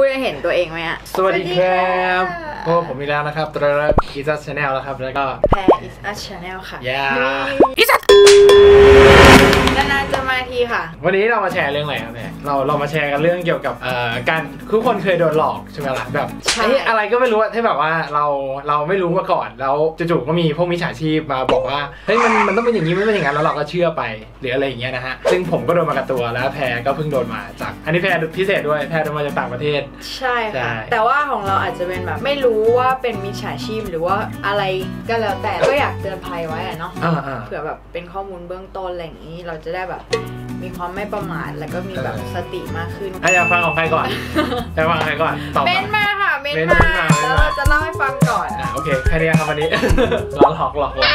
กูจะเห็นตัวเองไหมอะสวัสดีครับสวัสดีค่ะโอ้ผมอีกแล้วนะครับตระกีซัสชาแนลแล้วครับ แล้วก็แพร is a channel ค่ะยาอีสัต นานๆจะมาทีค่ะ วันนี้เรามาแชร์เรื่องอะไรครับเนี่ยเราเรามาแชร์กันเรื่องเกี่ยวกับเอ่อการทุกคนเคยโดนหลอกใช่ไหมล่ะแบบใช่ไอ้อะไรก็ไม่รู้อะที่แบบว่าเราเราไม่รู้มาก่อนแล้วจู่ๆก็มีพวกมิจฉาชีพมาบอกว่าเฮ้ยมันมันต้องเป็นอย่างนี้ไม่เป็นอย่างนั้นแล้วเราก็เชื่อไปหรืออะไรอย่างเงี้ยนะฮะซึ่งผมก็โดนมากับตัวแล้วแพรก็เพิ่งโดนมาจาก อันนี้แพรพิเศษด้วยแพรโดนมาจากต่างประเทศ ใช่ใช่ ค่ะ แต่ว่าของเราอาจจะเป็นแบบไม่รู้ว่าเป็นมิจฉาชีพหรือว่าอะไรก็แล้วแต่ก็อยากเตือนภัยไว้อะเนาะอ่าอ่า เผื่อแบบเป็นข้อมูลเบื้องต้นอะไรอย่างนี้เราจะได้แบบ มีความไม่ประมาทแล้วก็มีแบบเออสติมากขึ้นอะอยากฟังของใครก่อนอยากฟังของใครก่อนตอบเมมานมาค่ะเมนเม้นมามาแล้วเราจะเล่าให้ฟังก่อนอะโอเคแค่นี้ครับวันนี้หลอกหลอกหลอกหลอก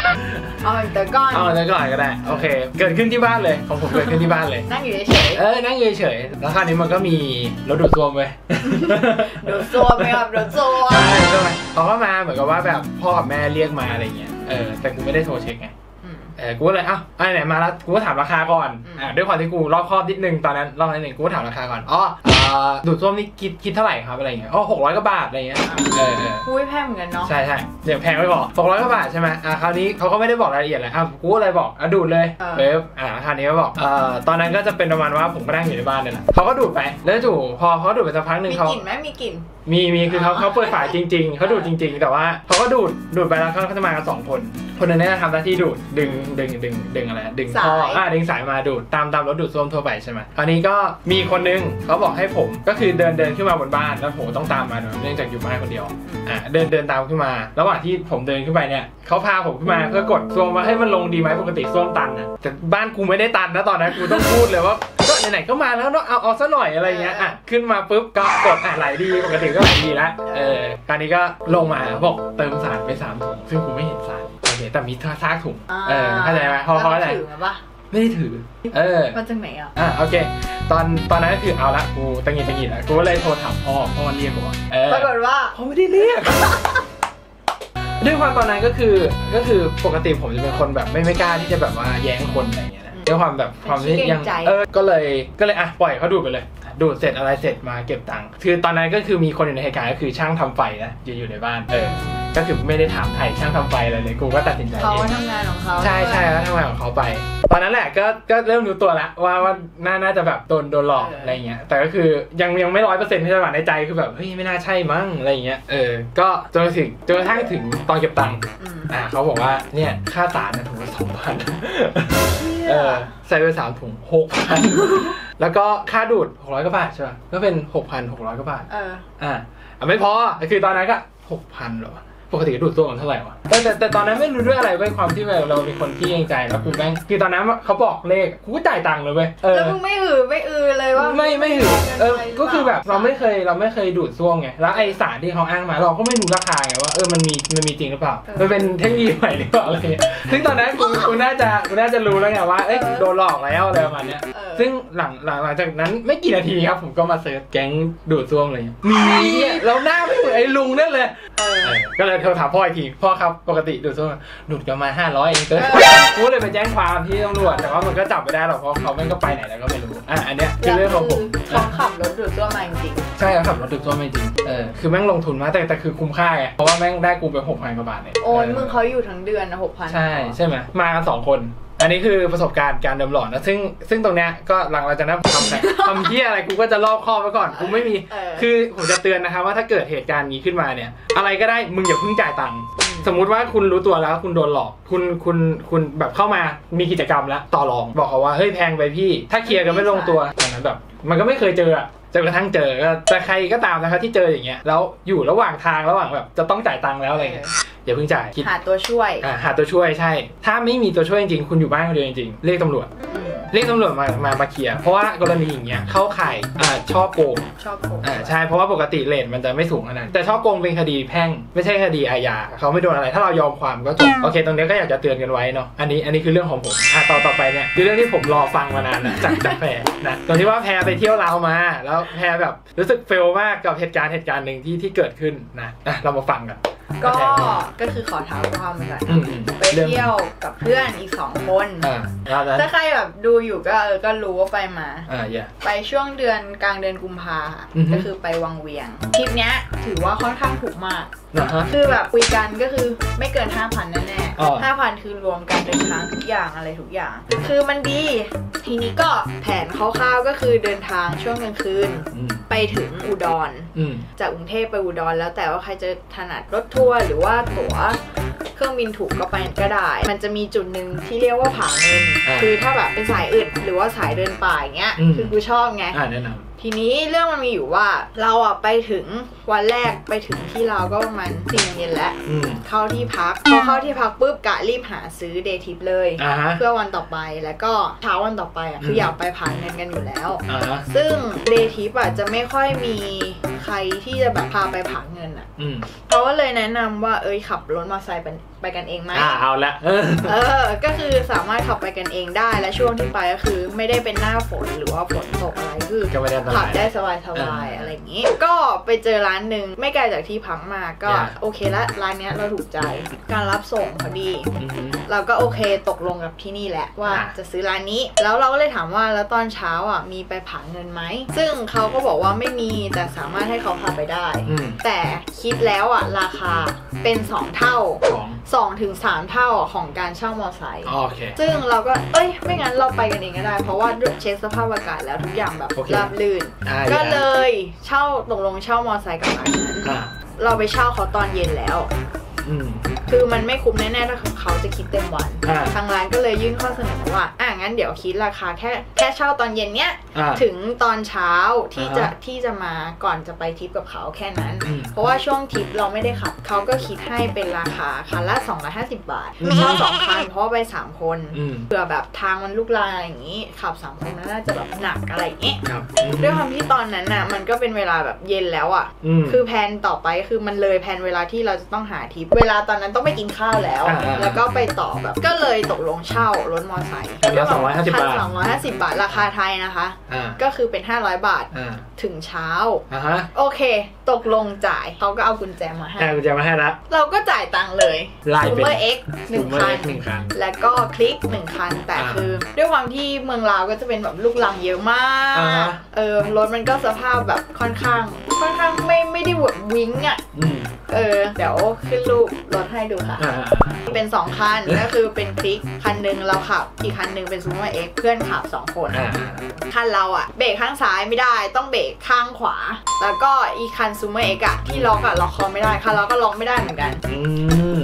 เอาเดี๋ยวก่อนเอาเดี๋ยวก่อนก็ได้โอเค เกิดขึ้นที่บ้านเลยของผมเกิดขึ้นที่บ้านเลยนั่งอยู่เฉยเออนั่งอยู่เฉยๆแล้วคราวนี้มันก็มีรถดูดซ่วมเว้ยๆโดนโซมไหมครับโดนโซมใช่ใช่ไหมเขาก็มาเหมือนกับว่าแบบพ่อกับแม่เรียกมาอะไรเงี้ยเออแต่กูไม่ได้โทรเช็คไงอืม เออกูก็เลยเอ้าไอ้ไหนมาแล้วกูก็ถามราคาก่อนอืม อ่าด้วยความที่กูรอบครอบนิดนึงตอนนั้นรอบนิดนึงกูก็ถามราคาก่อนอ๋ออ่าดูดซ่วมนี่คิดคิดเท่าไหร่ครับอะไรเงี้ยอ๋อหกร้อยกว่าบาทอะไรเงี้ยเออเออหุ้ยแพงเหมือนกันเนาะ ใช่ใช่เดี๋ยวแพงไม่บอกหกร้อยกว่าบาทใช่ไหมอะคราวนี้เขาก็ไม่ได้บอกรายละเอียดเลยอะกูก็เลยบอกอะดูดเลยเออเบบอะคราวนี้ก็บอกเอ่อตอนนั้นก็จะเป็นประมาณว่าผมก็นั่งอยู่ในบ้านเนี่ยแหละเขาก็ดูดไปแล้วจู่พอเขาดูดไปสักพักหนึ่งมีเขากลิ่นไหมมีกลิ่น มีมีคือเขาอ๋อเขาเปิดฝาจริง ๆเขาดูดจริง ๆ แต่ว่าเขาก็ดูดดูดไปแล้วเขาก็จะมากันสองคน คนหนึงเนี่ยทำหน้าที่ดูดดึงดึงดึงดึงอะไรดึงท่ออะดึงสายมาดูดตามตามรถดูดซ่วมทั่วไปใช่ไหมคราวนี้ก็มีคนนึงเขาบอกให้ผมก็คือเดินเดินขึ้นมาบนบ้านแล้วผมต้องตามมาเนอะเนื่องจากอยู่บ้านคนเดียวอะเดินเดินตามขึ้นมา ระหว่างที่ผมเดินขึ้นไปเนี่ยเขาพาผมขึ้นมาเพื่อกดซ่วมว่าให้มันลงดีไหมปกติซ่วมตันนะแต่บ้านกูไม่ได้ตันนะตอนนั้นกูต้องพูดเลยว่า ก็ไหนๆก็มาแล้วเนาะเอาเอาซะหน่อยอะไรเงี้ยอะขึ้นมาปุ๊บก็กดอะไหลดีปกติก็ไหลดีแล้วเออคราวนี้ก็ลงมาบอกเติมสารไปสามถุงซึ่งกูไม่เห็นสารโอเคแต่มีท่าซากถุงเออเข้าใจไหมเพราะเพราะอะไรแล้วถือมาปะไม่ได้ถือ เออมาจากไหนอะ อะโอเค ตอนตอนนั้นก็คือเอาละกูตังหงิดตังหงิดแล้วกูก็เลยโทรถามพ่อพ่อมันเรียกกูว่าเออปรากฏว่าเขาไม่ได้เรียกด้วยความตอนนั้นก็คือก็คือปกติผมจะเป็นคนแบบไม่ไม่กล้าที่จะแบบว่าแย้งคนอะไรอย่างเงี้ยนะ ด้วยความแบบความที่ยังเออก็เลยก็เลยอะปล่อยเขาดูดไปเลย ดูดเสร็จอะไรเสร็จมาเก็บตังค์คือตอนนั้นก็คือมีคนอยู่ในเหตุการณ์ก็คือช่างทำไฟนะอยู่อยู่ในบ้านเออก็คือไม่ได้ถามไทยช่างทำไฟอะไรเลยกูก็ตัดสินใจเขาเองทำงานของเขาใช่ใช่แล้วทำงานของเขาไป ตอนนั้นแหละก็ก็เริ่มรู้ตัวแล้วว่าว่าน่าน่าจะแบบโดนโดนหลอกอะไรเงี้ยแต่ก็คือยังยังไม่ร้อยเปอร์เซ็นต์ที่จะหวานในใจคือแบบเฮ้ยไม่น่าใช่มั้งอะไรเงี้ยเออก็จนถึงจนกระทั่งถึงตอนเก็บตังค์อืมอ่าเขาบอกว่าเนี่ยค่าสารนะถุงละสองพันเออใส่ไปสามถุงหกพันแล้วก็ค่าดูดหกร้อยกว่าบาทใช่ป่ะก็เป็นหกพันหกร้อยกว่าบาทเอออ่าอะไม่พอคือตอนนั้นก็หกพันหรอ ปกติดูดตัวมันเท่าไหร่วะแต่แต่แต่ตอนนั้นไม่รู้ด้วยอะไรเว้ยความที่แบบเราเป็นคนที่เกรงใจแล้วกูแม่งคือตอนนั้นเขาบอกเลขกูก็จ่ายตังค์เลยเว้ยเออแล้วมึงไม่หือไม่อือเลยว่าไม่ไม่ถือเอองินไปก็คือแบบหเราปล่ไม่เคยเราไม่เคยดูดซ่วมไงแล้วไอสารที่เขาอ้างมาเราก็ไม่รู้ราคาไงว่าเออมันมีมันมีจริงหรือเปล่ามันเป็นเทคโนโลยีใหม่หรือเปล่าอะไรเงี้ยซึ่งตอนนั้นกูกูน่าจะกูน่าจะรู้แล้วไงว่าเอ้ยโดนหลอกแล้วอะไรประมาณเนี้ยเออซึ่งหลังหลังหลังจากนั้นไม่กี่นาทีครับผมก็มาเซิร์ชแก๊งดูดซ่วมอะไรเงี้ยมีเนี่ยเราหน้าไม่เหมือนไอ้ลุงนั่นเลยเออเออก็เลยโทรถามพ่ออีกทีพ่อครับปกติดูดซ่วมดูดกันมาห้าร้อยเองเกินเออกูเลยไปแจ้งความที่ตำรวจแต่ว่ามันก็จับไม่ได้หรอกเพราะเขาไม่งก็ไปไหนแล้วก็ไม่รู้อะอันเนี้ยคือเรื่องของผมเขาขับรถดูดซ่วมมาจริงใช่ครับขับรถดูดซ่วมไม่จริงเออคือแม่งลงทุนมากแต่แต่คือคุ้มค่าไงเพราะว่าแม่งได้กูไปหกพันกว่าบาทเนี่ยๆโอนมึงเขาอยู่ทั้งเดือนนะหกพันใช่ใช่ไหมมากันสองคน อันนี้คือประสบการณ์การเดิมหลอนนะซึ่งซึ่งตรงเนี้ยก็หลังเราจะนั้นทำแต่ทำเที่ยอะไรกูก็จะรอบคอบไว้ก่อนกูไม่มีเออคือผมจะเตือนนะครับว่าถ้าเกิดเหตุการณ์นี้ขึ้นมาเนี่ย อะไรก็ได้มึงอย่าเพิ่งจ่ายตังค์มสมมุติว่าคุณรู้ตัวแล้วคุณโดนหลอกคุณคุณคุณแบบเข้ามามีกิจกรรมแล้วต่อรอง บอกเขาว่าเฮ้ยแพงไปพี่ ถ้าเคลียร์กันไม่ลงตัวตอนนั้นแบบ มันก็ไม่เคยเจออะ จนกระทั่งเจอก็แต่ใครก็ตามนะครับที่เจออย่างเงี้ยแล้วอยู่ระหว่างทางระหว่างแบบจะต้องจ่ายตังค์แล้วอะไรเงี้ยอย่าเพิ่งจ่ายคิดหาตัวช่วยอ่าหาตัวช่วยใช่ ถ้าไม่มีตัวช่วยจริงๆคุณอยู่บ้านคนเดียวจริงๆเรียกตำรวจอืม เรียกตำรวจมามามาเคลียร์เพราะว่ากรณีอย่างเงี้ยเข้าข่ายอ่าช่อโกงชอบโกงอ่าใช่เพราะว่าปกติเลทมันจะไม่สูงขนาดนั้นแต่ช่อโกงเป็นคดีแพ่งไม่ใช่คดีอาญาเขาไม่โดนอะไร ถ้าเรายอมความก็จบโอเค ตรงนี้ก็อยากจะเตือนกันไว้เนาะอันนี้อันนี้คือเรื่องของผมอะต่อต่อไปเนี่ยคือเรื่องที่ผมรอฟังมานานนะจากจากแพรนะตรงที่ว่าแพรไปเที่ยวลาวมา แล้วแพรแบบรู้สึกเฟลมากกับเหตุการณ์เหตุการณ์หนึ่งที่ที่เกิดขึ้นนะอะเรามาฟังกัน ก็โอเคก็คือขอเท้าความไปก่อนอืมอืมไปเที่ยวกับเพื่อนอีกสองคน อ่าแล้วนั้นถ้าใครแบบดูอยู่ก็เออ ก็รู้ว่าไปมา อ่าอย่า ไปช่วงเดือนกลางเดือนกุมภาค่ะอือฮึ ก็คือไปวังเวียงทริปเนี้ยถือว่าค่อนข้างถูกมาก นะฮะ คือแบบคุยกันก็คือไม่เกิน 5,000แน่ อ๋อๆ5,000คือรวมการเดินทางทุกอย่างอะไรทุกอย่าง คือมันดี ทีนี้ก็แผนคร่าวๆก็คือเดินทางช่วงกลางคืนอืมไปถึงอุดรอืมจากกรุงเทพไปอุดรแล้วแต่ว่าใครจะถนัดรถทัวร์หรือว่าตั๋วเครื่องบินถูกก็ไปก็ได้ มันจะมีจุดหนึ่งที่เรียกว่าผาเงินอ่าคือถ้าแบบเป็นสายอื่นหรือว่าสายเดินป่าอย่างเงี้ยอืมคือกูชอบไงอ่าแนะน ทีนี้เรื่องมันมีอยู่ว่าเราอะไปถึงวันแรกไปถึงที่เราก็ประมาณสี่โมงเย็นแล้วำอืม เข้าที่พัก พอเข้าที่พักปุ๊บกะรีบหาซื้อเดย์ทิปเลย อ่าฮะ เพื่อวันต่อไปแล้วก็เช้าวันต่อไปอะคืออยากไปผ่านเงินกันอยู่แล้ว อ่าฮะซึ่งเดย์ทิปอะจะไม่ค่อยมีใครที่จะแบบพาไปผ่านเงินอะ อืม เขาก็เลยแนะนำว่าเอ้ยขับรถมอเตอร์ไซค์ไป ไปกันเองไหมอ่าเอาละเออเออ ก็คือสามารถขับไปกันเองได้และช่วงที่ไปก็คือไม่ได้เป็นหน้าฝนหรือว่าฝนตกอะไรคือก็ไม่ได้อันตขัราบยได้สบายสบายอ่าอะไรอย่างนี้ ก็ไปเจอร้านหนึ่งไม่ไกลจากที่พักมาก็อ่าโอเคละร้านเนี้ยเราถูกใจการรับส่งพอดีอืมเราก็โอเคตกลงกับที่นี่แหละว่าอ่าจะซื้อร้านนี้ แล้วเราก็เลยถามว่าแล้วตอนเช้าอะมีไปผางเงินไหมซึ่งเขาก็บอกว่าไม่มีแต่สามารถให้เขาพาไปได้อืมแต่คิดแล้วอะราคาเป็น 2 เท่าของ2ถึง3เท่าของการเช่ามอไซค์อ๋อโอเค ซึ่งเราก็เอ้ยไม่งั้นเราไปกันเองก็ได้ เพราะว่าด้วยเช็คสภาพอากาศแล้วทุกอย่างแบบโอเคราบลื่น อ่า ก็อย่าเลยเช่าตกลงเช่ามอไซค์กับร้านนั้น อ่าเราไปเช่าเขาตอนเย็นแล้ว อืม คือมันไม่คุ้มแน่ๆถ้าเขาจะคิดเต็มวัน อ่า ทางร้านก็เลยยื่นข้อเสนอมาว่า อะงั้นเดี๋ยวคิดราคาแค่แค่เช่าตอนเย็นเนี้ย อ่า ถึงตอนเช้าที่จะอ่าฮะที่จะมาก่อนจะไปทริปกับเขาแค่นั้น อืมเพราะว่าช่วงทริปเราไม่ได้ขับเขาก็คิดให้เป็นราคาคันละ 250 บาทอืม เช่าสองคันเพราะว่าไป 3 คนอืมเผื่อแบบทางมันลุกลามอะไรอย่างนี้ ขับ 3 คนมันน่าจะแบบหนักอะไรอย่างนี้ครับด้วยความที่ตอนนั้นน่ะมันก็เป็นเวลาแบบเย็นแล้วอะ่ะ อืม คือแผนต่อไปคือมันเลยแผนเวลาที่เราจะต้องหาทริปเวลาตอนนั้นต้องไปกินข้าวแล้วอ่าอ่าแล้วก็ไปต่อแบบก็เลยตกลงเช่ารถมอเตอร์ไซค์คันละ250บาท สองร้อยห้าสิบบาทราคาไทยนะคะ อ่าก็คือเป็น 500 บาทอ่าถึงเช้า อ่าฮะโอเค ตกลงจ่ายเขาก็เอากุญแจมาให้แค่กุญแจมาให้ละ เราก็จ่ายตังค์เลยลายซูเป็นเปอร์เอ็กหนึ่ง Super คัน X หนึ่งคัน แล้วก็คลิกหนึ่งคัน แต่อ่าคือ ด้วยความที่เมืองลาวก็จะเป็นแบบลูกลังเยอะมากอ่าฮะเออรถมันก็สภาพแบบค่อนข้าง ค่อนข้างไม่ไม่ได้แบบวิ้งอะ อืม เออ เดี๋ยวขึ้นรูปรถให้ดูค่ะ อ่าเป็นสองคัน ก็คือเป็นคลิก คันหนึ่งเราขับ อีกคันหนึ่งเป็นซูเปอร์เอ็กเพื่อนขับสองคน อ่าคันเราอะเบรกข้างซ้ายไม่ได้ต้องเบรกข้างขวา แล้วก็อีคันซูเมอร์เอ็กอะที่ล็อกอะล็อกคอไม่ได้คันเราก็ล็อกไม่ได้เหมือนกัน อืม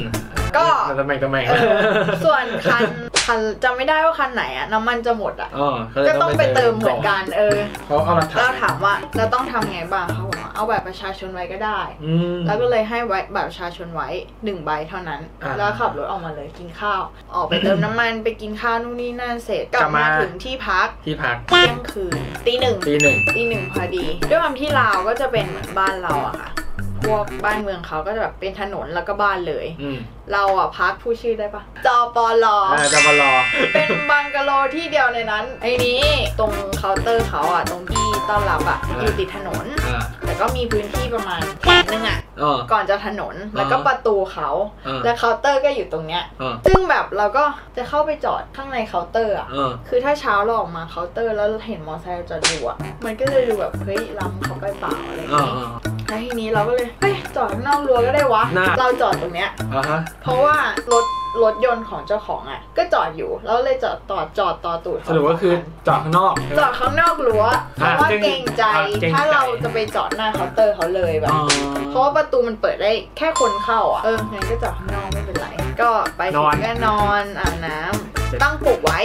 ก็ตำแหน่งตำแหน่งเออส่วนคัน คันจำไม่ได้ว่าคันไหนอะน้ำมันจะหมดอะอ๋อเขาเลยก็ต้องไปเติมเหมือนกันเออเขาเอาหลักฐาเรานถามว่าเราต้องทำไงบ้างเขาบอกว่าเอาแบบประชาชนไว้ก็ได้ อืม แล้วก็เลยให้ไว้แบบประชาชนไว้หนึ่งใบเท่านั้น อ่าแล้วขับรถออกมาเลยกินข้าว ออกไปเติมน้ำมันไปกินข้าวนู่นนี่นั่นเสร็จกกลัลับบมา มาถึงที่พักที่พักเที่ยงคืนตีหนึ่ง ตีหนึ่ง ตีหนึ่งพอดี ด้วยความที่ลาวก็จะเป็นเหมือนบ้านเราอะค่ะพ วกบ้านเมืองเขาก็จะแบบเป็นถนนแล้วก็บ้านเลย อืมเราอะพักผู้ชื่อได้ปะจอปอลอ อ่าจะมารอ เป็นบังกะโลที่เดียวในนั้น ไอ้นี้ตรงเคาน์เตอร์เขาอะตรงที่ต้อนรับอะอ่า อยู่ติดถนน อ่าแต่ก็มีพื้นที่ประมาณแขนนึงอะอ๋อก่อนจะถนนแล้วก็อ่า ประตูเขาอ่าและเคาน์เตอร์ก็อยู่ตรงเนี้ยอ่าซึ่งแบบเราก็จะเข้าไปจอดข้างในเคาน์เตอร์อะอ่าคือถ้าเช้าเราออกมาเคาน์เตอร์แล้วเราเห็นมอเตอร์ไซค์จอดอยู่อะ มันก็จะดูแบบเฮ้ยล้ำเขาไปเปล่าอะไรอย่างอ่าเงี้ยอ่า แล้วทีนี้เราก็เลยเฮ้ยจอดข้างนอกรั้วก็ได้วะ น่า เราจอดตรงเนี้ย อ่าฮะ เพราะว่ารถรถยนต์ของเจ้าของอะ ก็จอดอยู่แล้วเลยจอดต่อจอดต่อตูดสรุปก็คือจอดข้างนอกใช่ไหมจอดข้างนอกรั้วเพราะว่าซึ่งเกรงใจอ่าเกรงใจ ถ้าเราจะไปจอดหน้าเคาน์เตอร์เขาเลยแบบ อ๋อ เพราะว่าประตูมันเปิดได้แค่คนเข้าอะ เอองั้นก็จอดข้างนอกไม่เป็นไร ก็ไปถึนองนก็นอนอาบน้ำตั้งปลุกไว้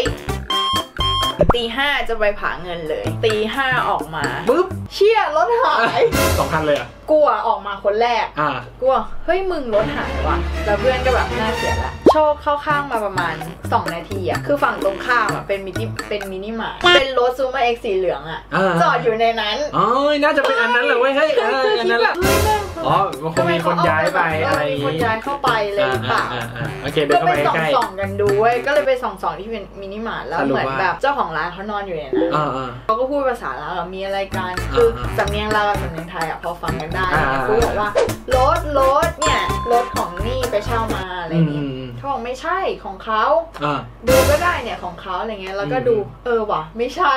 ตีห้าจะไปผาเงินเลย ตีห้าออกมาปึ๊บเชี่ยรถหายสองคันเลยอะกลัวออกมาคนแรก อ่ากลัวเฮ้ยมึงรถหายว่ะ แล้วเพื่อนก็แบบน่าเสียละ โชคเข้าข้างมาประมาณ 2 นาทีอะคือฝั่งตรงข้ามอะเป็นมินิเป็นมินิมาร์ทเป็นรถซูเปอร์เอ็กซ์สีเหลืองอะอ่า จอดอยู่ในนั้นอ๋อน่าจะเป็นอันนั้นเลยเว้ยเฮ้ยเออคืออันคิดนั้นแหแบละบเฮ้ยแม่งอ๋อมันคงมีคนย้ายไปอะไรอย่างมีคนงี้ย้ายเข้าไปเลยหรือเปล่า อ่าอ่าโอเคเดิก็นเข้าไปไปส่องใกล้ ส่องๆกันดูเว้ยก็เลยไปส่องส่องๆที่เป็นมินิมาร์ทแล้วสรุปเหมือนว่า แบบเจ้าของร้านเขานอนอยู่ในนั้นอ่าอ่า เขาก็พูดภาษาลาวอะมีอะไรกัน คืออ่าสำเนียงลาวกับสำเนียงไทยอะพอฟังกันได้อ่ากูบอกว่ารถรถเนี่ยรถของนี่ไปเช่ามาอะไรอืมนี้อืมอืมเขาบอกไม่ใช่ของเขาอ่าดูก็ได้เนี่ยของเขาอะไรเงี้ยแล้วก็อืมดูเออว่ะไม่ใช่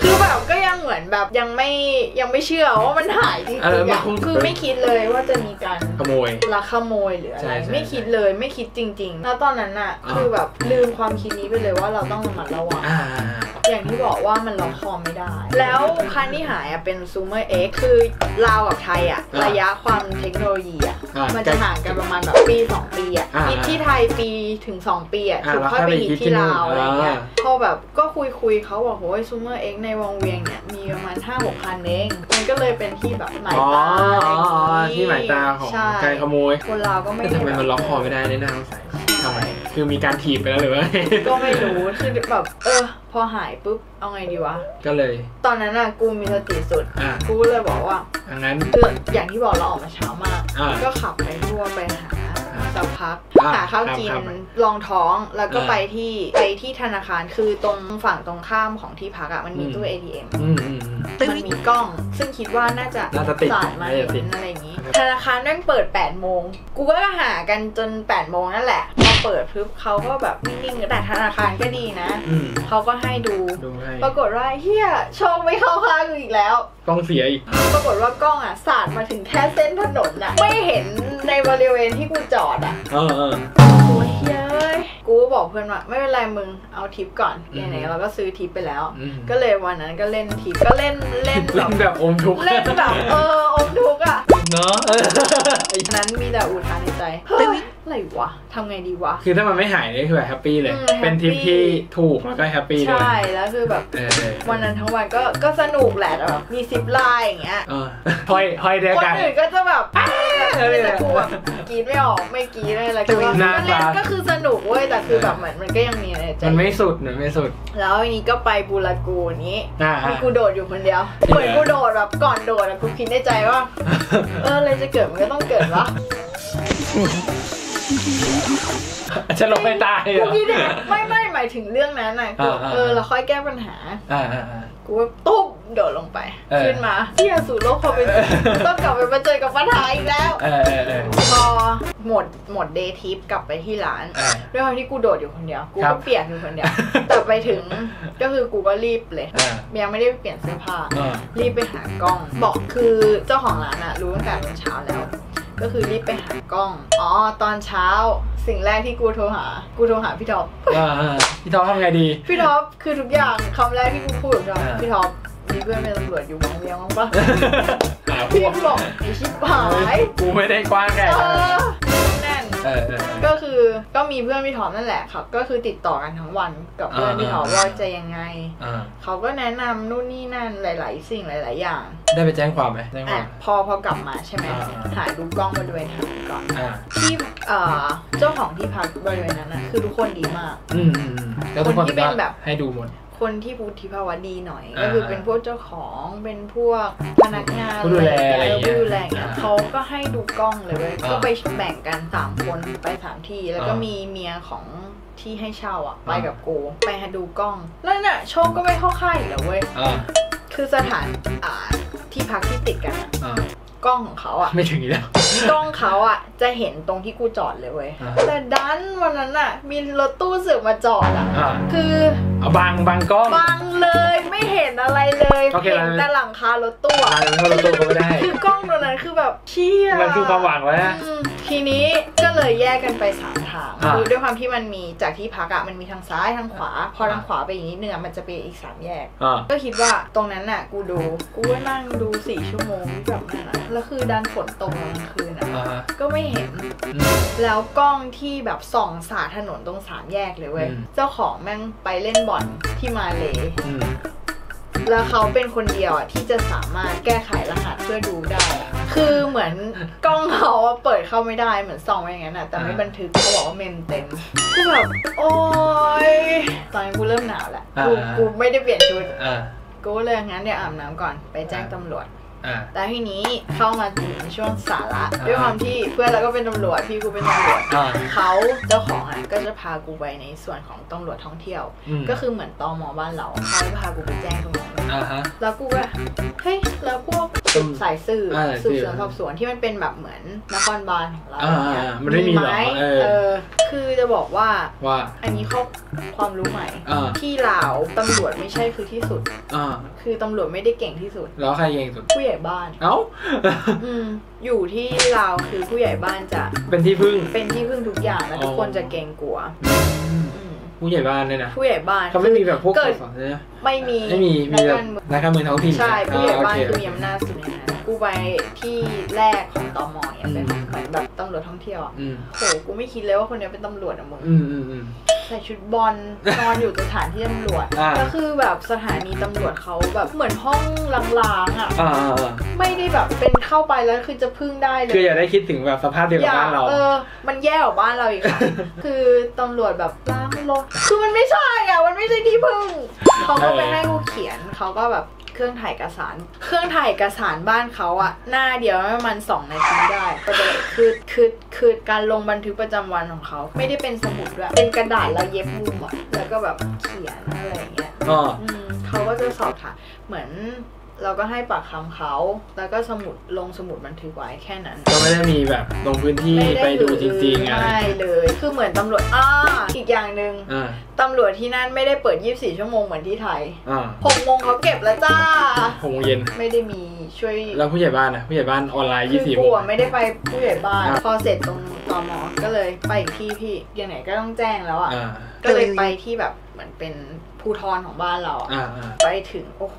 คือแบบก็ยังเหมือนแบบยังไม่ยังไม่เชื่อว่ามันหายจริงเออๆมันอะคงคือไม่คิดเลยว่าจะมีการขโมยลักขโมยหรืออะใช่ไรใช่ไม่คิดเลยไม่คิดจริง ๆ แล้วตอนนั้นอะอ่าคือแบบลืมความคิดนี้ไปเลยว่าเราต้องระมัดระวัง อ่าอย่างที่บอกว่ามันล็อกคอไม่ได้ แล้วคันที่หายอะเป็นซูเมอร์เอ็กคือลาวกับไทยอะอ่าระยะความเทคโนโลยีอะอ่ามัมันจะห่างกันประมาณแบบปี 2 ปีอะอ่าฮิตที่ไทยปีถึง 2 ปีอะอ่าถึงค่อยไปฮิตที่ลาวอะไรเงี้ยอ่า พอแบบก็คุยคุยๆเขาบอกโอ้ยซูเมอร์เอ็กในวงเวียงเนี่ยมีประมาณ 5 6คันเองมันก็เลยเป็นที่แบบหมายอ๋อตาอะไรอ๋ออ๋ออย่างงี้ที่หมายตาของใช่การขโมยคนลาวก็ไม่แต่ได้ทำไมมันล็อกคอไม่ได้ในน่าสงสัยทำไม คือมีการถีบไปแล้วหรือว่า ก็ไม่รู้คือแบบเออพ อหายปุ๊บเอาไงดีวะ ก็เลย ตอนนั้นอะกูมีสติสุด อ่ากูก็เลยบอกว่าอังั้น คืออย่างที่บอกเราออกมาเช้ามากอ่าก็ขับไปทั่วไปหาอ่าสักพักอ่าหาข้าวกินครับลองท้องแล้วก็อ่าไปที่ไปที่ธนาคารคือตรงฝั่งตรงข้ามของที่พักอะมันมีอืม ตู้ ATM อืมอืมอืม มันมีกล้อง ซึ่งคิดว่าน่าจะน่าจะติดสาดมาน่าจะติเห็ด นอะไรอย่างนี้ ธนาคารแม่งเปิด8โมง กูก็หากันจน8โมงนั่นแหละ พอเปิดปุ๊บเขาก็แบบนิ่งๆแต่ธนาคารก็ดีนะ อืมเขาก็ให้ดู ดูให้ปรากฏว่าเฮียโชคไม่เข้าข้างกูอีกแล้วกล้องเสียอีก ปรากฏว่ากล้องอะสาดมาถึงแค่เส้นถนนอะ ไม่เห็นในบริเวณที่กูจอดอะ เออเออโอ้ยเฮ้ยกูก็บอกเพื่อนว่าไม่เป็นไรมึงเอาทิปก่อนอืมไหนๆเราก็ซื้อทิปไปแล้ว อืมก็เลยวันนั้นก็เล่นทิปก็เล่นเล่นแบเล่บนแบบอมทุกข์เล่นแบบเอออมทุกข์อะเนาะเอออันนั้นมีแต่อุทานในใจเฮ้ยอะไรวะทำไงดีวะ คือถ้ามันไม่หายนี่คือแบบแฮปปี้เลย อืมเป็นทริปแฮปปี้ ที่ถูกแล้วก็แฮปปี้ด้วยใช่แล้วคือแบบเออเออวันนั้นทั้งวันก็ก็สนุกแหละแต่แบบมีซิปไลน์อย่างเงี้ย เออห้อยห้อยเดียวคนกันอื่นก็จะแบบเออ แต่กูแบบกรีดไม่ออกไม่กรีดไม่อะไรก็ว่าหน้าก็เล่นตาก็คือสนุกเว้ยแต่คือแบบเหมือนมันก็ยังมีในใจมันไม่สุดมันไม่สุด แล้วอันนี้ก็ไปบูรากูนี้อ่ามีกูโดดอยู่คนเดียวเหมือนกูโดดแบบก่อนโดดอะกูคิดในใจว่าเอออะไรจะเกิดมันก็ต้องเกิดวะจะลงไปตายเหรกูอคิดเนี่ยไม่ไม่ หมายถึงเรื่องนั้นน่ะกูอ่าอ่าเออเราค่อยแก้ปัญหาอ่าอ่าอ่ากูว่าตุ๊บโดดลงไปเออขึ้นมาเที่ยสู่โลกความเป็นจริงเออต้องกลับไปมาเจอกับปัญหาอีกแล้วเออเออเออพอหมดหมดเดย์ทิปกลับไปที่ร้านอ่าด้วยความที่กูโดดอยู่คนเดียว กูครัก็บเปียกอยู่คนเดียวแต่ไปถึงก็คือกูก็รีบเลยอ่ายังไม่ได้เปลี่ยนเสื้อผ้าอ่ารีบไปหากล้อง บอกคือเจ้าของร้านอะรู้ตั้งแต่ตอนเช้าแล้ว ก็คือรีบไปหากล้อง อ๋อ ตอนเช้าสิ่งแรกที่กูโทรหา กูโทรหาพี่ท็อปอ่าอ่าพี่ทอมทำไงดี พี่ท็อปคือทุกอย่างคำแรกที่กูพูดกับพี่ท็อปอ่าพี่ท็อปมีเพื่อนเป็นตำรวจอยู่บางเวียงมั้างปะหาพพี่วกบอกไอชิบหาย กูไม่ได้กว้างแค่ เออแน่นเออเออ ก็คือก็มีเพื่อนพี่ท็อปนั่นแหละครับ ก็คือติดต่อกันทั้งวันกับเพื่อนพี่ท็อปอ่า ว่าจะยังไง อ่าเขาก็แนะนำนู่นนี่นั่นหลาย ๆ สิ่งหลาย ๆ อย่างได้ไปแจ้งความไหมแจ้งคอะวาม พอพอกลับมาใช่ไหมอ่า ถ่ายดูกล้องบริเวณถนนก่อน อ่าที่เอ่อเจ้าของที่พักบริเวณนั้นนะคือทุกคนดีมาก อืมอืมอืมแล้วทุกคนคนที่เป็นแบบ ให้ดูหมด คนที่พุทธิภาวะดีหน่อยอ่าก็คือเป็นพวกเจ้าของเป็นพวกพนักงานผู้ดูแลอะไรอย่างเงี้ยผู้ดูแลอย่างเงี้ยอ่าเขาก็ให้ดูกล้องเลยเว้ยอ่าก็ไปแบ่งกันสามคนไปสามที่ แล้วก็อ่ามีมีเมียของที่ให้เช่าอะ ไปอ่ากักับกูไปหาดูกล้อง แล้วน่ะโชคก็ไม่เข้าค่ายอีกแล้วเว้ยอ่าคือสถานอ่าที่พักที่ติดกันอะอ่ากล้องของเขาอะไม่ถึงอีกแล้วกล้องเขาอะ จะเห็นตรงที่กูจอดเลยเว้ยอ่าแต่ดันวันนั้นอะ มีรถตู้เสือกมาจอดอะอ่าคือ เอาบังบังกล้อง บังเลยไม่เห็นอะไรเลยโอเคเห็นแต่หลังคารถตู้อะอะไรไม่รู้ตัวก็ไม่ได้คือกล้องตัวนั้นคือแบบเชี่ยมันคือความหวังไว้นะ อืมทีนี้ก็เลยแยกกันไปสามทางอ่า คือด้วยความที่มันมีจากที่พักอะมันมีทางซ้ายทางขวา พอทางขวาไปอีกนิดนึงอะมันจะเป็นอีกสามแยก อ่าก็คิดว่าตรงนั้นน่ะ กูดู กูก็นั่งดูสี่ชั่วโมงที่แบบนั้นอะแล้วคือดันฝนตกกลางคืนอะ อ่าฮะก็ไม่เห็น อืม แล้วกล้องที่แบบส่องสาดถนนตรงสามแยกเลยเว้ย อืม เจ้าของแม่งไปเล่นบ่อนที่มาเลย อืม แล้วเขาเป็นคนเดียวอะที่จะสามารถแก้ไขรหัสเพื่อดูได้อะคือเหมือนกล้องเขาอะเปิดเข้าไม่ได้เหมือนส่องไว้อย่างนั้นอะแต่ไม่อ่าบันทึกเขาบอกว่าเมมเต็มกูแบบโอ๊ยตอนนี้กูเริ่มหนาวแล้วกูอ่า กูไม่ได้เปลี่ยนชุด อ่า กูเลยงั้นเดี๋ยวอาบน้ำก่อนไปแจ้งตำรวจ อ่า แต่ทีนี้เข้ามาถึงช่วงสาระอ่า ด้วยความที่เพื่อนเราก็เป็นตำรวจพี่กูเป็นตำรวจอ่า เขาเจ้าของอะก็จะพากูไปในส่วนของตำรวจท่องเที่ยว อืม ก็คือเหมือนตอมอบ้านเราเขาพากูไปแจ้งตรงนั้นอ่าฮะ แล้วกูก็เฮ้ยแล้วพวกตำ สายสืบอ่าสืบสืบสวนสอบสวนที่มันเป็นแบบเหมือนนครบาลของเราอ่าเนี่ยมันไม่มีหรอไหเออเออ คือจะบอกว่าว่าอันนี้ข้อความรู้ใหม่อ่าที่ลาวตำรวจไม่ใช่คือที่สุดอ่าคือตำรวจไม่ได้เก่งที่สุด แล้วใครเก่งสุดผู้ใหญ่บ้าน เอ้าอืมอยู่ที่ลาวคือผู้ใหญ่บ้านจะเป็นที่พึ่งเป็นที่พึ่งทุกอย่างแล้วทุกคนจะเกรงกลัวอืม ผู้ใหญ่บ้านเนี่ยนะผู้ใหญ่บ้านเขาไม่มีแบบพวกเกิดสอนใช่ไหมไม่มีไม่มีมีนักแบบการเมืองนักการเมืองท้องถิ่นใช่ผู้ใหญ่บ้านโอคือเคมีอำนาจสุดในนั้นกูไปที่แรกของตมเนี่ยเป็นอืมเหมือนแบบตำรวจท่องเที่ยวอะอืมโหกูไม่คิดเลยว่าคนเนี้ยเป็นตำรวจอะมึงอืมอืมอืมใส่ชุดบอลนอนอยู่สถานที่ตำรวจอ่าแล้วคือแบบสถานีตำรวจเขาแบบเหมือนห้องล้างๆอะอ่าอ่าอ่าไม่ได้แบบเป็นเข้าไปแล้วคือจะพึ่งได้เลยคืออย่าได้คิดถึงแบบสภาพเดียวกับบ้านเราเออ มันแย่กว่าบ้านเราอีกค่ะคือตำรวจแบบล้า งรถคือมันไม่ใช่อะ มันไม่ใช่ที่พึ่ง เขาก็ไปให้กูเขียน เขาก็แบบเครื่องถ่ายเอกสาร เครื่องถ่ายเอกสารบ้านเขาอะหน้าเดียวประมาณสองนาทีได้ก็จะคือคือคือการลงบันทึกประจำวันของเขา ไม่ได้เป็นสมุดด้วย เป็นกระดาษแล้วเย็บมุมอะแล้วก็แบบเขียนอะไรอย่างเงี้ยอ๋ออืมเขาก็จะสอบถามเหมือน เราก็ให้ปากคำเขา แล้วก็สมุดลงสมุดบันทึกไว้แค่นั้น ก็ไม่ได้มีแบบลงพื้นที่ม่ไปดูหจริงๆอะไร ไม่เลย คือเหมือนตำรวจอ้าอีกอย่างหนึ่ง อ่า ตำรวจที่นั่นไม่ได้เปิด 24 ชั่วโมงเหมือนที่ไทยอ่าหกโมงเขาเก็บแล้วจ้า หกโมงเย็น ไม่ได้มีช่วย แล้วผู้ใหญ่บ้านนะผู้ใหญ่บ้านออนไลน์คืยี่อสิบกูอะไม่ได้ไปผู้ใหญ่บ้านอะพอเสร็จตรงตมก็เลยไปอีกที่พี่ยังไงก็ต้องแจ้งแล้วอะ อ่าก็เลยไปที่แบบเหมือนเป็นภูทรของบ้านเราอะอ่าอ่าไปถึงโอ้โห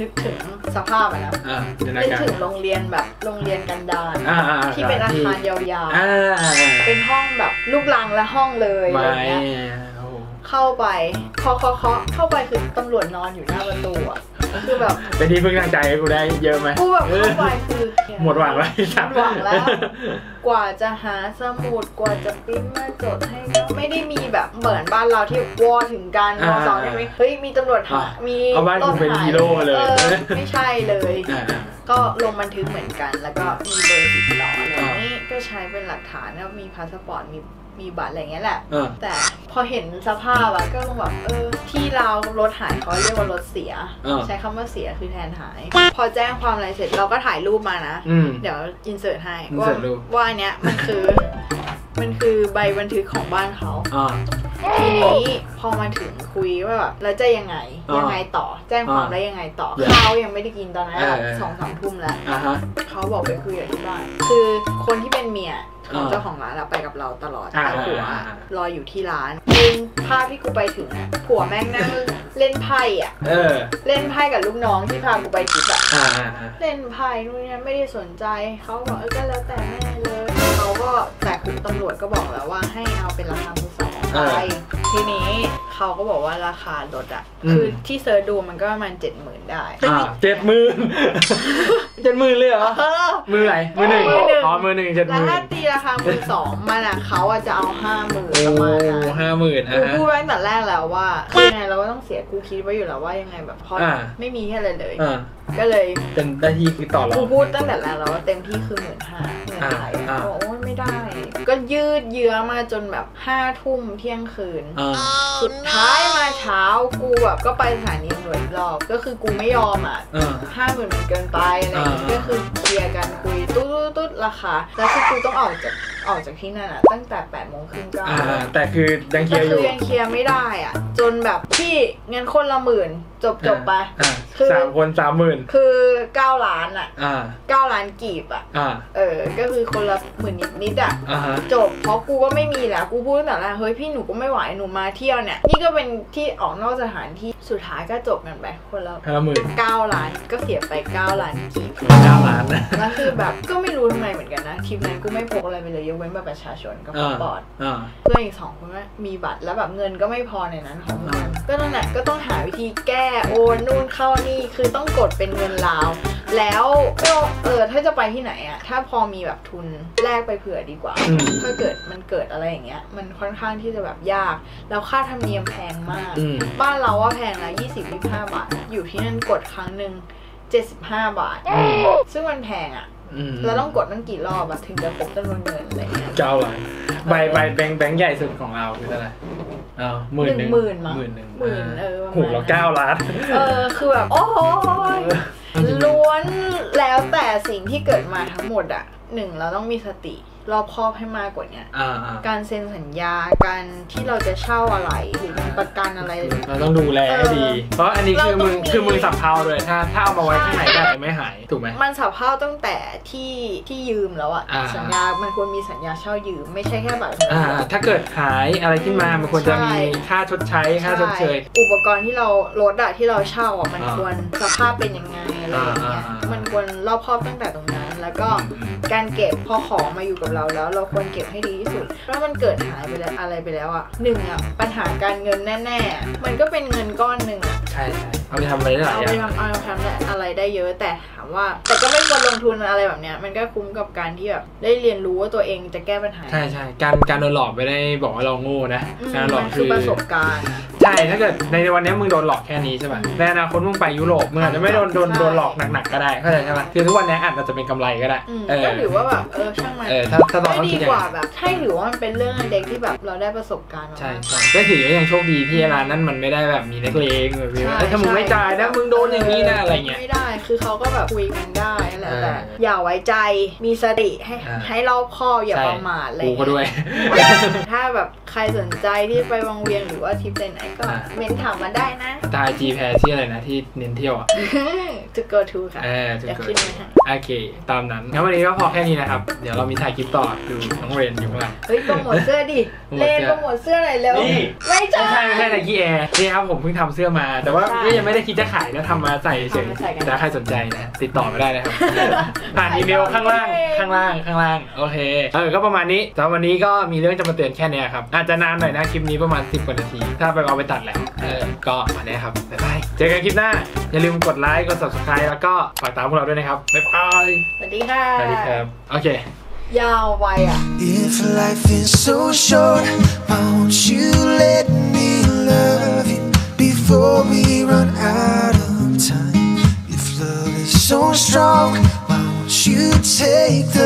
นึกถึงสภาพอะนะอ่าจินตนานึกการถึงโรงเรียนแบบโรงเรียนกันดารอ่าอ่าที่เป็นอาคารยาวอ่าอ่าๆเป็นห้องแบบลูกรังและห้องเลยอะไรไม่เงี้ยโอ้โห เข้าไปเคาะเคาะเคาะเข้าไปคือตำรวจนอนอยู่หน้าประตูอะคือแบบเป็นที่พึ่งทางใจให้กูได้เยอะไหมกูแบบเข้าไปคือหมดหวังแล้วหมดหวังแล้ว กว่าจะหาสมุดกว่าจะปริ้นมาจดให้ก็ไม่ได้มีแบบเหมือนบ้านเราที่วอถึงการวอสองใช่ไหมเฮ้ยมีตำรวจหามีเอาบ้านกูเป็นถหฮีโร่เลยออไม่ใช่เลยอ่าอ่าก็ลงบันทึกเหมือนกัน แล้วก็มีเบอร์ติดต่ออะไรอย่างนี้ก็ใช้เป็นหลักฐานแล้วมีพาสปอร์ตมี มีบัตรอะไรอย่างเงี้ยแหละ อ่า แต่พอเห็นสภาพอะก็แบบเออที่เรารถหายเขาเรียกว่ารถเสีย อ่า ใช้คำว่าเสียคือแทนหาย พอแจ้งความอะไรเสร็จเราก็ถ่ายรูปมานะ อืม เดี๋ยวอินเสิร์ตให้ ว่า insert รูป ว่าอันเนี้ยมันคือ มันคือใบบันทึกของบ้านเขา อ่า ทีนี้พอมาถึงคุยว่าแบบแล้วจะยังไง อ่ายัยังไงต่อ แจ้งความอ่าแล้วยังไงต่ออย่าข้าวยังไม่ได้กินตอนนั้นอะเออเออ สองสามทุ่มแล้วอ่าฮะ เขาบอกไปคุยกับที่บ้านคือคนที่เป็นเมีย ของอ่าเจ้าของร้านอะไปกับเราตลอดอ่าแต่ผัวอ่าอะอ่ารออยู่ที่ร้านจริงภาพที่กูไปถึงอะผัวแม่งนั่งเล่นไพ่อะเออเล่นไพ่กับลูกน้องที่พากูไปทริปอะอ่าอ่าอ่าเล่นไพ่นู่นนี่ไม่ได้สนใจเขาบอกเออก็แล้วแต่แม่เลยเขาก็แต่คุณตำรวจก็บอกแล้วว่าให้เอาเป็นราคามือสองไปทีนี้ เขาก็บอกว่าราคารถอะคือที่เซิร์ชดูมันก็ประมาณเจ็ดหมื่นได้ อ่าเจ็ดหมื่นเจ็ดหมื่นเลยเหรอ เออ มือไหนมือหนึ่งมือหนึ่ง อ๋อมือหนึ่งเจ็ดหแล้วมื่นถ้าตีราคามือสองมันอะเขาอะจะเอาห้าหมื่นโอ้ประมาณนั้นห้าหมื่นกูอะฮะ พูดไว้ตั้งแต่แรกแล้วว่าคือยังไงเราก็ต้องเสียกูคิดไว้อยู่แล้วว่ายังไงแบบเพราะอ่า ไม่มีอะไรเลย อ่าก็เลยเป็นได้ที่คือต่อรอกูงพูดตั้งแต่แรกแล้วว่าเต็มที่คือหมื่นห้าเงินไทยอ่า เขาบอกโอ้ยไม่ได้ ก็ยืดเยื้อมาจนแบบห้าทุ่มเที่ยงคืน อ่าสุดท้ายมาเช้ากูแบบก็ไปสถานีตำรวจอีกรอบก็คือกูไม่ยอมอะอ่าห้าหมื่นมันเกินไปอะไรอย่างอ่าเงี้ยก็คือเคลียร์กันคุยตุ๊ดตุ๊ดตุ๊ดราคาแล้วคือกูต้องออกจากออกจากที่นั่นอะตั้งแต่แปดโมงครึ่งเก้าอ่า แต่คือยังเคลีแต่ยร์อคือยู่ยังเคลียร์ไม่ได้อะ จนแบบพี่เงินคนละหมื่นจบจบไป อ่าคือ สามคนสามหมื่นคือเก้าล้านอะอ่า เก้าล้านกีบอะ อ่า เออ ก็คือคนละหมื่นนิดๆอะ อ่าฮะ จบ เพราะกูก็ไม่มีแล้ว กูพูดตั้งแต่แรกเฮ้ยพี่หนูก็ไม่ไหว หนูมาเที่ยวเนี่ย นี่ก็เป็นที่ออกนอกสถานที่ สุดท้ายก็จบกันไปคนละห้าหมื่นเก้าล้าน ก็เสียไปเก้าล้านกีบ เก้าล้านนะแล้วคือแบบก็ไม่รู้ทำไมเหมือนกันนะทริปนั้นกูไม่พกอะไรไปเลยยกเว้นบัตรประชาชนกับพาอ่าสปอร์ตอ่า เพื่อนอีกสองคนก็มีบัตรแล้วแบบเงินก็ไม่พอในนั้นของเงินก็นั่นแหละก็ต้องหาวิธีแก้โอนนู่นเข้านี่คือต้องกดเป็นเงินลาว แล้วก็เออถ้าจะไปที่ไหนอะถ้าพอมีแบบทุนแลกไปเผื่อดีกว่า อืม ถ้าเกิดมันเกิดอะไรอย่างเงี้ย มันค่อนข้างที่จะแบบยาก แล้วค่าธรรมเนียมแพงมาก อืม บ้านเราว่าแพงละยี่สิบยี่ห้าบาท อยู่ที่นั่นกดครั้งหนึ่งเจ็ดสิบห้าบาท อืม ซึ่งมันแพงอะอืมแล้วต้องกดตั้งกี่รอบอะถึงจะครบจำนวนเงินอะไรเงี้ยเก้าล้านใบใบแบงค์แบงค์ใหญ่สุดของเราคือเท่าไหร่ อ้าวหมื่นหนึ่งหมื่นมั้งหมื่นหนึ่งหมื่นเออประมาณโหเราเก้าล้าน เออคือแบบโอ้โหล้วนแล้วแต่สิ่งที่เกิดมาทั้งหมดอะหนึ่งเราต้องมีสติ รอบคอบให้มากกว่าเนี้ยอ่าอ่าการเซ็นสัญญาการที่เราจะเช่าอะไรหรือมีประกันอะไร เราต้องดูแลให้ดี เพราะอันนี้คือมึงเราต้องมีคือมึงสับเพาเลยถ้าถ้าเอามาไว้ข้างในก็อาจจะไม่หายถูกไหมมันสภาพตั้งแต่ที่ที่ยืมแล้วอะอ่าสัญญา มันควรมีสัญญาเช่ายืมไม่ใช่แค่แบบอ่าถ้าเกิดหายอะไรขึ้นมามันควรจะมีใช่ค่าชดใช้ค่าชดเชยใอุปกรณ์ที่เรารถอะที่เราเช่าอะมันอ่าควรสภาพเป็นยังไงอะไรอย่างเงี้ยอ่าอ่าอ่ามัมันควรรอบคอบตั้งแต่ตรงนั้น แล้วก็อืมการเก็บพอของมาอยู่กับเราแล้ว เราควรเก็บให้ดีที่สุดถ้ามันเกิดหายไปแล้วอะไรไปแล้วอะหนึ่งอะปัญหาการเงินแน่ๆ มันก็เป็นเงินก้อนหนึ่งอะใช่ใช่เอาไปทำอะไรได้หลายเอาอไปย่างทำเอาไปทำได้อะไรได้เยอะแต่ถามว่า แต่ก็ไม่ควรลงทุนอะไรแบบเนี้ยมันก็คุ้มกับการที่แบบได้เรียนรู้ว่าตัวเองจะแก้ปัญหาใช่ใช่การการโดนหลอกไม่ได้บอกว่าเราโง่นะอืมการหลอกมันคืคืออประสบการณ์ ใช่ถ้าเกิดในวันนี้มึงโดนหลอกแค่นี้ใช่ป่ะอืมในอนาคตมึงไปยุโรปมึงอาจจะไม่โดนโดนใช่ โดนหลอกหนักๆก็ได้เข้าใจใช่ป่ะคือทุกวันนี้อาจจะเป็นกำไรก็ได้อืมเออก็ถือว่าแบบเออช่างมันเออถ้าถ้าตอนไม่ต้องดีคิดอย่างกว่านั้นแบบใช่ถือว่ามันเป็นเรื่องเด็กที่แบบเราได้ประสบการณ์มาใช่ใช่ก็ถือว่ายังโชคดีที่ร้านนั้นมันไม่ได้แบบมีนักเลงแบบมีว่าเอ้ยถ้ามึงไม่จ่ายนะมึงโดนอย่างนี้นะอะไรเงี้ยไม่ได้คือเขาก็แบบคุยกันได้แหละเออแต่อย่าไว้ใจมีสติให้อ่าให้รอบคอบอย่าใช่ประมาทอะไรกูก็ด้วย ถ้าแบบใครสนใจที่ไปวังเวียงหรือว่าทริปไหนๆก็อ่าเมนถามมาได้นะตายจีแพรที่อะไรนะที่เน้นเที่ยวอะ to go to ค่ะเออเดี๋ยวขึ้นมาให้โอเคตามนั้นงั้นวันนี้ก็พอแค่นี้นะครับ เดี๋ยวเรามีถ่ายคลิปต่อดูน้องเรนอยู่ข้างหลัง เฮ้ยโปรโมทเสื้อดิ โปรโมทเลเสื้อนโปรโมทเสื้อหน่อยเร็วนี่ ไม่ไม่ใช่ใช่ไม่ใช่ไนกี้แอร์นี่ครับผมเพิ่งทำเสื้อมา แต่ว่าใช่ก็ยังไม่ได้คิดจะขายนะทำมาใส่เฉยทำมาใส่กัน แต่ใครสนใจนะ ติดต่อไม่ได้นะครับ ผ่านอีเมลข้างล่างข้างล่างข้างล่างโอเคเออก็ประมาณนี้แต่วันนี้ก็มีเรื่องจะมาเตือนแค่เนี้ยครับ อาจจะนานหน่อยนะคลิปนี้ประมาณ 10 กว่านาที ถ้าไปเอาไปตัดแหละเออก็มาเนี้ยครับบ๊ายบายเจอกันคลิปหน้า อย่าลืมกดไลค์กด subscribe แล้วก็ฝากตามพวกเราด้วยนะครับบ๊ายบาย สวัดีค่ะ สวัสดีครับ โอเค ยาวไปอ่ะ If life is so short, why won't you let me love it before we run out of time? If love is so strong, why won't you take the